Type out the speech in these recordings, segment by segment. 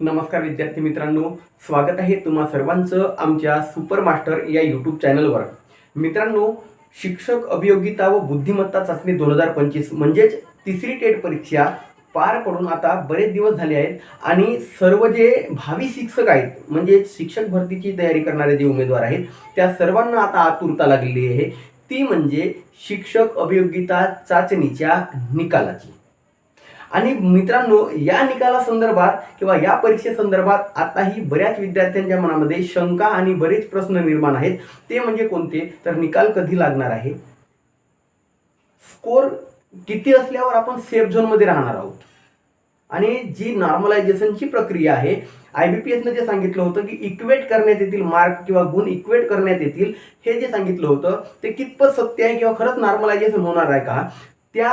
नमस्कार विद्यार्थी मित्रांनो स्वागत आहे तुम्हा सर्वांचं आमच्या सुपर मास्टर या यूट्यूब चॅनलवर. मित्रांनो शिक्षक अभियोगिता व बुद्धिमत्ता चाचणी दोन हजार पंचवीस म्हणजेच तिसरी टेट परीक्षा पार पडून आता बरेच दिवस झाले आहेत आणि सर्व जे भावी शिक्षक आहेत म्हणजे शिक्षक भरतीची तयारी करणारे जे उमेदवार आहेत त्या सर्वांना आता आतुरता लागलेली आहे. ती म्हणजे शिक्षक अभियोगिता चाचणीच्या निकालाची. आणि मित्रांनो या निकाला संदर्भात किंवा या परीक्षेसंदर्भात आताही बऱ्याच विद्यार्थ्यांच्या मनामध्ये शंका आणि बरेच प्रश्न निर्माण आहेत. ते म्हणजे कोणते? तर निकाल कधी लागणार आहे? स्कोर किती असल्यावर आपण सेफ झोनमध्ये राहणार आहोत? आणि जी नॉर्मलायझेशनची प्रक्रिया आहे आय बी पी एसनं जे सांगितलं होतं की इक्वेट करण्यात येतील मार्क किंवा गुण इक्वेट करण्यात येतील हे जे सांगितलं होतं ते कितपत सत्य आहे किंवा खरंच नॉर्मलायझेशन होणार आहे का? त्या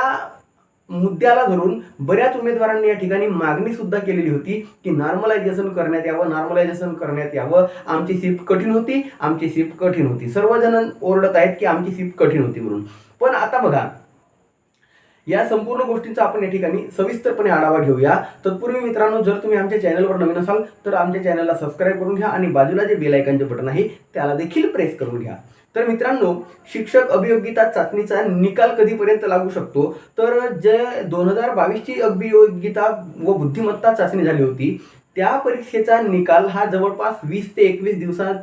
मुद्द्याला धरून बऱ्याच उमेदवारांनी या ठिकाणी मागणी सुद्धा केलेली होती की नॉर्मलायझेशन करण्यात यावं नॉर्मलायझेशन करण्यात यावं. आमची शिफ्ट कठीण होती आमची शिफ्ट कठीण होती. सर्वजण ओरडत आहेत की आमची शिफ्ट कठीण होती म्हणून. पण आता बघा या संपूर्ण गोष्टींचा आपण या ठिकाणी सविस्तरपणे आढावा घेऊया. तत्पूर्वी मित्रांनो जर तुम्ही आमच्या चॅनलवर नवीन असाल तर आमच्या चॅनलला सबस्क्राईब करून घ्या आणि बाजूला जे बेलायकनचे बटन आहे त्याला देखील प्रेस करून घ्या. तर मित्रांनो शिक्षक अभियोगिता चाचणीचा निकाल कधीपर्यंत लागू शकतो? तर जे दोन हजार बावीसची अभियोगिता व बुद्धिमत्ता चाचणी झाली होती त्या परीक्षेचा निकाल हा जवळपास वीस ते एकवीस दिवसात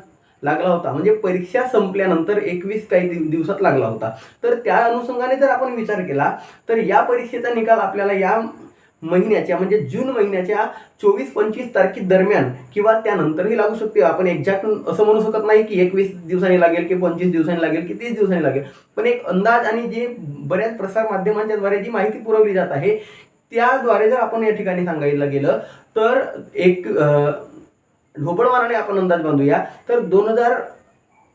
लागला होता. म्हणजे परीक्षा संपल्यानंतर एकवीस काही दिवसात लागला होता. तर त्या अनुषंगाने जर आपण विचार केला तर या परीक्षेचा निकाल आपल्याला या महिन्याच्या म्हणजे जून महिन्याच्या चोवीस पंचवीस तारखे दरम्यान किंवा त्यानंतरही लागू शकते. आपण एक्झॅक्ट असं म्हणू शकत नाही की एकवीस दिवसांनी लागेल की पंचवीस दिवसांनी लागेल की तीस दिवसांनी लागेल. पण एक अंदाज आणि जे बऱ्याच प्रसार माध्यमांच्या द्वारे जी माहिती पुरवली जात आहे त्याद्वारे जर आपण या ठिकाणी सांगायला गेलं तर एक ढोबळमानाने आपण अंदाज बांधूया. तर दोन हजार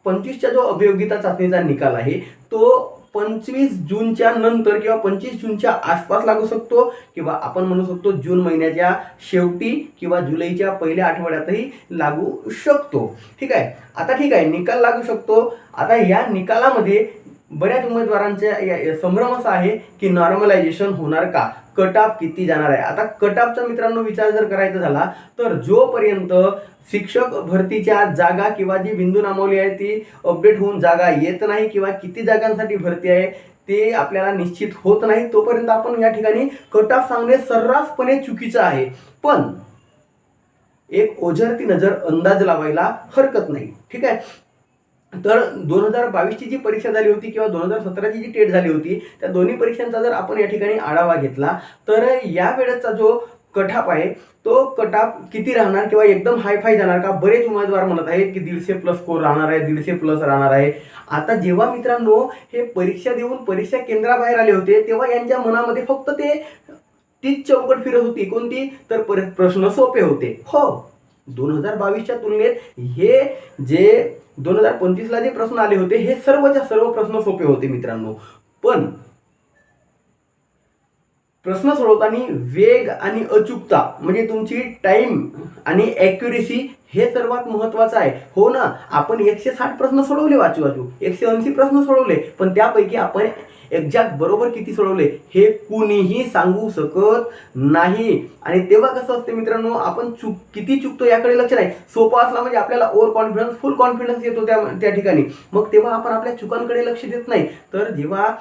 पंचवीसच्या जो अभियोगिता चाचणीचा निकाल आहे तो पंचवीस जूनच्या नंतर किंवा पंचवीस जूनच्या आसपास लागू शकतो किंवा आपण म्हणू शकतो जून महिन्याच्या शेवटी किंवा जुलैच्या पहिल्या आठवड्यातही लागू शकतो. ठीक आहे? आता ठीक आहे. निकाल लागू शकतो. आता या निकालामध्ये बऱ्याच उमेदवारांच्या या- संभ्रम असा आहे की नॉर्मलायझेशन होणार का? कट ऑफ किती जाणार आहे? आता कट ऑफचा मित्रांनो विचार जर करायचा झाला तर जोपर्यंत शिक्षक भरतीच्या जागा किंवा जी बिंदू नामवली आहे ती अपडेट होऊन जागा येत नाही किंवा किती जागांसाठी भरती आहे ते आपल्याला निश्चित होत नाही तोपर्यंत आपण या ठिकाणी कट ऑफ सांगणे सर्रासपणे चुकीचं आहे. पण एक ओझरती नजर अंदाज लावायला हरकत नाही. ठीक आहे? तर दोन हजार बावीसची जी परीक्षा झाली होती किंवा दोन हजार सतराची जी टेट झाली होती त्या दोन्ही परीक्षांचा जर आपण या ठिकाणी आढावा घेतला तर या वेळेचा जो कटाप आहे तो कटाप किती राहणार किंवा एकदम हायफाय जाणार का? बरेच उमेदवार म्हणत आहेत की दीडशे प्लस स्कोर राहणार आहे दीडशे प्लस राहणार आहे. आता जेव्हा मित्रांनो हे परीक्षा देऊन परीक्षा केंद्राबाहेर आले होते तेव्हा यांच्या मनामध्ये फक्त ते तीच चौकट फिरत होती कोणती? तर पर- प्रश्न सोपे होते. हो. दोन हजार बावीसच्या तुलनेत हे जे दोन हजार पंचवीसला जे प्रश्न आले होते हे सर्वच्या सर्व प्रश्न सोपे होते मित्रांनो. पण प्रश्न सोडवताना वेग आणि अचूकता म्हणजे तुमची टाईम आणि ॲक्युरेसी हे सर्वात महत्वाचं आहे. हो ना आपण एकशे साठ प्रश्न सोडवले वाचू वाचू. एकशे ऐंशी प्रश्न सोडवले पण त्यापैकी आपण एक्झॅक्ट बरोबर किती सोडवले हे कुणीही सांगू शकत नाही. आणि तेव्हा कसं असते मित्रांनो आपण चूक किती चुकतो याकडे लक्ष नाही. सोपा असला म्हणजे आपल्याला ओव्हर कॉन्फिडन्स फुल कॉन्फिडन्स येतो त्या त्या ठिकाणी. मग तेव्हा आपण आपल्या चुकांकडे लक्ष देत नाही. तर जेव्हा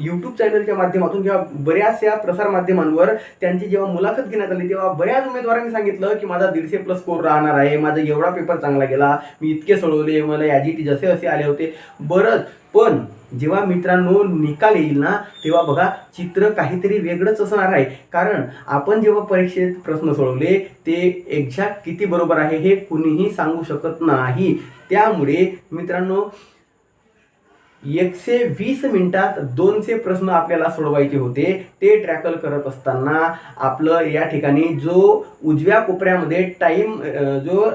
यूट्यूब चॅनलच्या माध्यमातून किंवा बऱ्याचशा प्रसार माध्यमांवर त्यांची जेव्हा मुलाखत घेण्यात आली तेव्हा बऱ्याच उमेदवारांनी सांगितलं की माझा दीडशे प्लस स्कोर राहणार आहे. माझा एवढा पेपर चांगला गेला. मी इतके सोडवले. मला याजी जसे असे आले होते. बरंच. पण जेव्हा मित्रांनो निकाल येईल ना तेव्हा बघा चित्र काहीतरी वेगळंच असणार आहे. कारण आपण जेव्हा परीक्षेत प्रश्न सोडवले ते एक्झॅक्ट किती बरोबर आहे हे कुणीही सांगू शकत नाही. त्यामुळे मित्रांनो एकशे वीस मिनिटात दोनशे प्रश्न आपल्याला सोडवायचे होते. ते ट्रॅकल करत असताना आपलं या ठिकाणी जो उजव्या कोपऱ्यामध्ये टाईम जो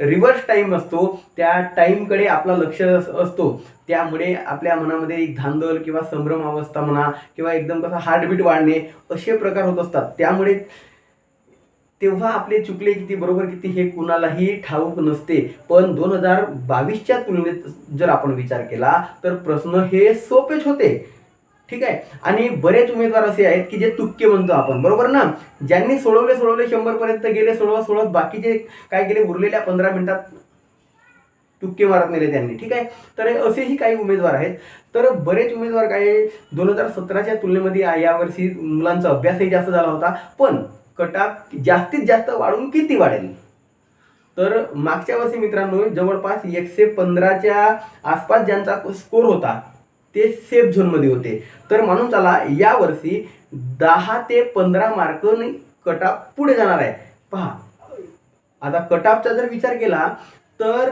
रिव्हर्स टाईम असतो त्या टाईमकडे आपलं लक्ष असतो. त्यामुळे आपल्या मनामध्ये एक धांदल किंवा संभ्रम अवस्था म्हणा किंवा एकदम कसं हार्टबीट वाढणे असे प्रकार होत असतात. त्यामुळे तेव्हा आपले चुकले किती बरोबर किती हे कुणालाही ठाऊक नसते. पण दोन हजार बावीसच्या तुलनेत जर आपण विचार केला तर प्रश्न हे सोपेच होते. ठीक आहे? आणि बरेच उमेदवार असे आहेत की जे तुक्के म्हणतो आपण बरोबर ना? ज्यांनी सोडवले सोडवले शंभरपर्यंत गेले सोडवत सोडवत बाकीचे काय गेले उरलेल्या पंधरा मिनिटात तुक्के मारत नेले त्यांनी. ठीक आहे? तर असेही काही उमेदवार आहेत. तर बरेच उमेदवार काय दोन हजार सतराच्या तुलनेमध्ये यावर्षी मुलांचा अभ्यासही जास्त झाला होता. पण कटाप जास्तीत जास्त वाढून किती वाढेल? तर मागच्या वर्षी मित्रांनो जवळपास एकशे पंधराच्या आसपास ज्यांचा स्कोर होता ते सेफ झोनमध्ये होते. तर म्हणून चला यावर्षी दहा ते पंधरा मार्क कटाप पुढे जाणार आहे. पहा आता कटापचा जर विचार केला तर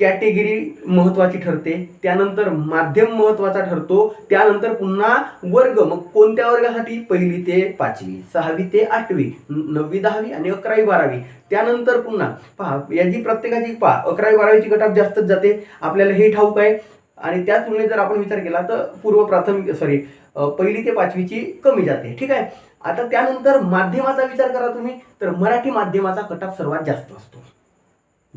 कॅटेगरी महत्वाची ठरते त्यानंतर माध्यम महत्त्वाचा ठरतो त्यानंतर पुन्हा वर्ग. मग कोणत्या वर्गासाठी? पहिली ते पाचवी सहावी ते आठवी नववी दहावी आणि अकरावी बारावी. त्यानंतर पुन्हा पहा याची प्रत्येकाची पहा अकरावी बारावीची गटात जास्तच जाते. आपल्याला हे ठाऊक आहे. आणि त्या तुलनेत जर आपण विचार केला तर पूर्व प्राथमिक सॉरी पहिली ते पाचवीची कमी जाते. ठीक आहे? आता त्यानंतर माध्यमाचा विचार करा तुम्ही. तर मराठी माध्यमाचा कटाप सर्वात जास्त असतो.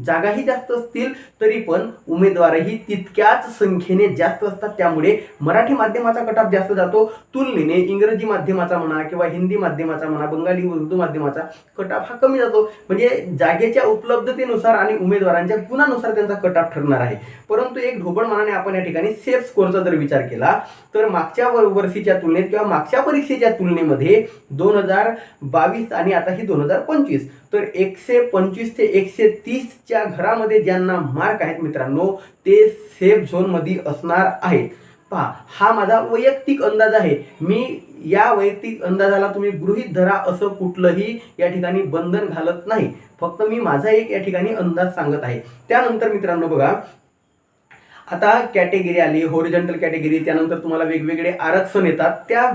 जागाही जास्त असतील तरी पण उमेदवारही तितक्याच संख्येने जास्त असतात. त्यामुळे मराठी माध्यमाचा कटाप जास्त जातो. तुलनेने इंग्रजी माध्यमाचा म्हणा किंवा हिंदी माध्यमाचा म्हणा बंगाली उर्दू माध्यमाचा कटाप हा कमी जातो. म्हणजे जागेच्या उपलब्धतेनुसार आणि उमेदवारांच्या गुणानुसार त्यांचा कटाप ठरणार आहे. परंतु एक ढोबळ मनाने आपण या ठिकाणी सेफ स्कोरचा जर विचार केला तर मागच्या वर- वर्षीच्या तुलनेत किंवा मागच्या परीक्षेच्या तुलनेमध्ये दोन हजार बावीस आणि आता ही दोन हजार पंचवीस. तर एकशे पंचवीस ते एकशे तीस च्या घरामध्ये ज्यांना मार्क आहेत मित्रांनो ते सेफ झोनमध्ये असणार आहेत. पहा हा माझा वैयक्तिक अंदाज आहे. मी या वैयक्तिक अंदाजाला तुम्ही गृहीत धरा असं कुठलंही या ठिकाणी बंधन घालत नाही. फक्त मी माझा एक या ठिकाणी अंदाज सांगत आहे. त्यानंतर मित्रांनो बघा आता कॅटेगरी आली होरिजेंटल कॅटेगरी त्यानंतर तुम्हाला वेगवेगळे आरक्षण येतात. त्या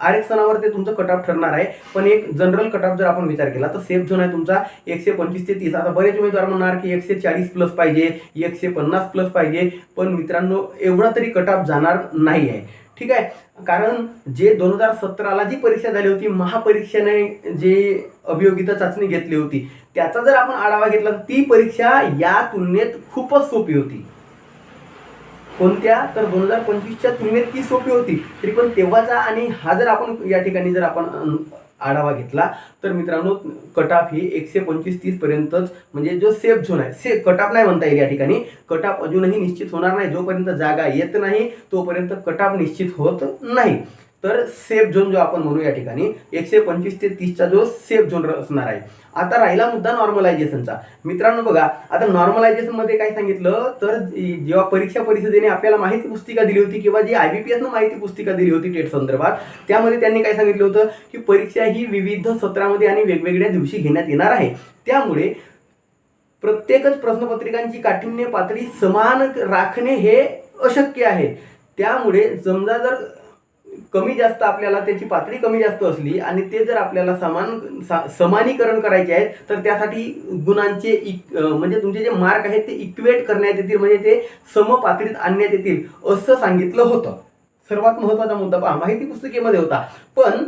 आरक्षणावर ते तुमचं कटऑफ ठरणार आहे. पण एक जनरल कटऑफ जर आपण विचार केला तर सेफ झोन आहे तुमचा. एकशे पंचवीस ते तीस. आता बरेच उमेदवार म्हणणार की एकशे चाळीस प्लस पाहिजे एकशे पन्नास प्लस पाहिजे. पण मित्रांनो एवढा तरी कटऑफ जाणार नाही आहे. ठीक आहे? कारण जे दोन हजार सतराला जी परीक्षा झाली होती महापरीक्षेने जे अभियोगिता चाचणी घेतली होती त्याचा जर आपण आढावा घेतला तर ती परीक्षा या तुलनेत खूपच सोपी होती. कोणत्या? तर दोन हजार पंचवीसच्या तुलनेत ती सोपी होती. तरी पण तेव्हाचा आणि हा जर आपण या ठिकाणी जर आपण आढावा घेतला तर मित्रांनो कटाप ही एकशे पंचवीस तीसपर्यंतच म्हणजे जो सेफ झोन आहे से कटाप नाही म्हणता येईल या ठिकाणी. कटाप अजूनही निश्चित होणार नाही. जोपर्यंत जागा येत नाही तोपर्यंत कटाप निश्चित होत नाही. तर सेफ झोन जो आपण म्हणू या ठिकाणी एकशे पंचवीस ते तीसचा जो सेफ झोन असणार आहे. आता राहिला मुद्दा नॉर्मलायझेशनचा मित्रांनो बघा आता नॉर्मलायझेशनमध्ये काय सांगितलं? तर जेव्हा परीक्षा परिषदेने आपल्याला माहिती पुस्तिका दिली होती किंवा जी आय बी पी एसनं माहिती पुस्तिका दिली होती टेट संदर्भात त्यामध्ये त्यांनी काय सांगितलं होतं? की परीक्षा ही विविध सत्रामध्ये आणि वेगवेगळ्या दिवशी घेण्यात येणार आहे. त्यामुळे प्रत्येकच प्रश्नपत्रिकांची काठिण्य पातळी समान राखणे हे अशक्य आहे. त्यामुळे समजा जर कमी जास्त आपल्याला त्याची पातळी कमी जास्त असली आणि ते जर आपल्याला समान सा- समानीकरण करायचे आहे तर त्यासाठी गुणांचे इक म्हणजे तुमचे जे मार्क आहेत ते इक्वेट करण्यात येतील म्हणजे ते समपातळीत आणण्यात येतील असं सांगितलं होतं. सर्वात महत्त्वाचा मुद्दा पहा माहिती पुस्तिकेमध्ये होता. पण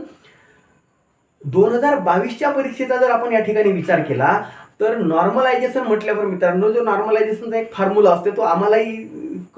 दोन हजार बावीसच्या परीक्षेचा जर आपण या ठिकाणी विचार केला तर नॉर्मलायझेशन म्हटल्यावर मित्रांनो जो नॉर्मलायझेशनचा एक फॉर्म्युला असते तो आम्हालाही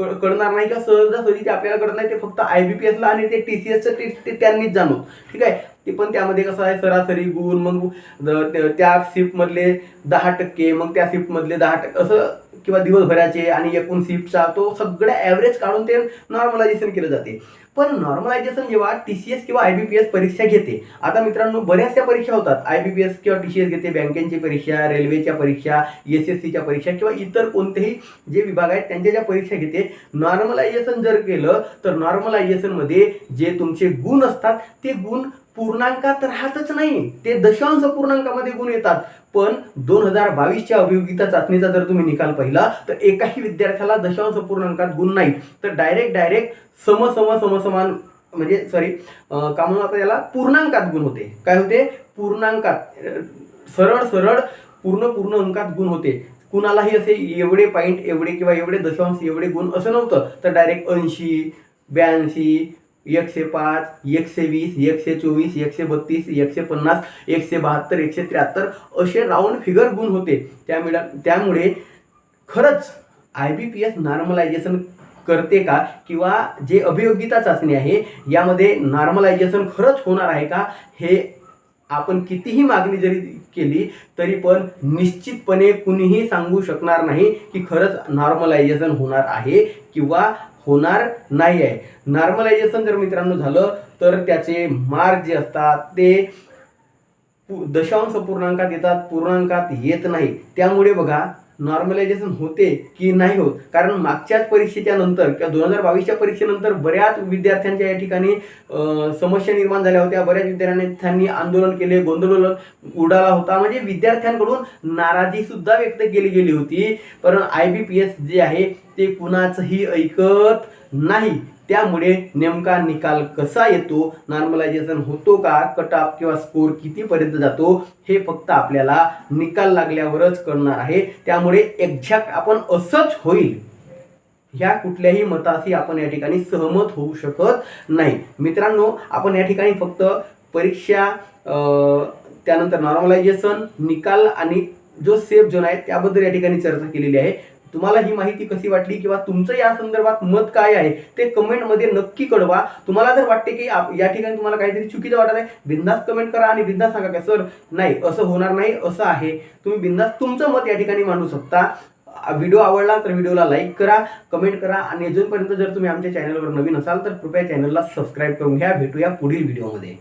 कळणार नाही किंवा सहजासहजी ते आपल्याला कळत नाही ते फक्त आय बी पी एसला आणि ते टी सी एसचं ते त्यांनीच जाणू ठीक आहे? ते पण त्यामध्ये कसं आहे सरासरी गुण मग द- त्या- त्या शिफ्टमधले दहा टक्के मग त्या शिफ्टमधले दहा टक्के असं किंवा दिवसभराचे आणि एकूण शिफ्टचा तो सगळं ॲव्हरेज काढून ते नॉर्मलायझेशन केलं जाते. पण नॉर्मलायझेशन जेव्हा टी सी एस किंवा आय बी पी एस परीक्षा घेते आता मित्रांनो बऱ्याचशा परीक्षा होतात. आय बी पी एस किंवा टी सी एस घेते बँकेची परीक्षा रेल्वेच्या परीक्षा एस एस सीच्या परीक्षा किंवा इतर कोणतेही जे विभाग आहेत त्यांच्या ज्या परीक्षा घेते नॉर्मलायझेशन जर केलं तर नॉर्मलायझेशनमध्ये जे तुमचे गुण असतात ते गुण पूर्णांकात राहतच नाही. ते दशांश पूर्णांकामध्ये गुण येतात. पण दोन हजार बावीसच्या अभियोगिता चाचणीचा जर तुम्ही निकाल पाहिला तर एकाही विद्यार्थ्याला दशांश पूर्णांकात गुण नाही तर डायरेक्ट डायरेक्ट सम सम समसमान म्हणजे सॉरी का म्हणून आता याला? पूर्णांकात गुण होते. काय होते? पूर्णांकात सरळ सरळ पूर्ण पूर्ण अंकात गुण होते. कुणालाही असे एवढे पॉईंट एवढे किंवा एवढे दशांश एवढे गुण असं नव्हतं. तर डायरेक्ट ऐंशी ब्याऐंशी एकशे पाच एकशे वीस एकशे चोवीस एकशे बत्तीस एकशे पन्नास एकशे बहात्तर एकशे त्र्याहत्तर असे राऊंड फिगर गुण होते. त्यामुळे त्यामुळे खरंच I B P S normalisation करते का? किंवा जे अभियोगिता चाचणी आहे यामध्ये नॉर्मलायझेशन खरंच होणार आहे का? हे आपण कितीही मागणी जरी केली तरी पण निश्चितपणे कुणीही सांगू शकणार नाही की खरंच नॉर्मलायझेशन होणार आहे किंवा होणार नाही आहे. नॉर्मलायझेशन जर मित्रांनो झालं तर त्याचे मार्क जे असतात ते पु- दशांश पूर्णांकात येतात पूर्णांकात येत नाही. त्यामुळे बघा नॉर्मलायझेशन होते की नाही होत? कारण मागच्याच परीक्षेच्या नंतर किंवा दोन हजार बावीसच्या परीक्षेनंतर बऱ्याच विद्यार्थ्यांच्या या ठिकाणी समस्या निर्माण झाल्या होत्या. बऱ्याच विद्यार्थ्यांनी आंदोलन केले गोंधळ उडाला होता. म्हणजे विद्यार्थ्यांकडून नाराजी सुद्धा व्यक्त केली गेली होती. पण आय बी पी एस जे आहे ते कुणाचंही ऐकत नाही. त्यामुळे नेमका निकाल कसा येतो नॉर्मलायझेशन होतो का कट ऑफ किंवा स्कोर कितीपर्यंत जातो हे फक्त आपल्याला निकाल लागल्यावरच कळणार आहे. त्यामुळे एक्झॅक्ट आपण असंच होईल. ह्या कुठल्याही मताशी आपण या ठिकाणी सहमत होऊ शकत नाही. मित्रांनो आपण या ठिकाणी फक्त परीक्षा त्यानंतर नॉर्मलायझेशन निकाल आणि जो सेफ झोन आहे त्याबद्दल या ठिकाणी चर्चा केलेली आहे. तुम्हाला ही माहिती कशी वाटली किंवा तुमचं या संदर्भात मत काय आहे ते कमेंटमध्ये नक्की कळवा. तुम्हाला जर वाटते की या ठिकाणी तुम्हाला काहीतरी चुकीचं वाटत आहे बिंदास कमेंट करा आणि बिंदास सांगा का सर नाही असं होणार नाही असं आहे. तुम्ही बिंदास तुमचं मत या ठिकाणी मांडू शकता. व्हिडिओ आवडला तर व्हिडिओला लाईक करा कमेंट करा आणि अजूनपर्यंत जर तुम्ही आमच्या चॅनलवर नवीन असाल तर कृपया चॅनलला सबस्क्राईब करून घ्या. भेटूया पुढील व्हिडिओमध्ये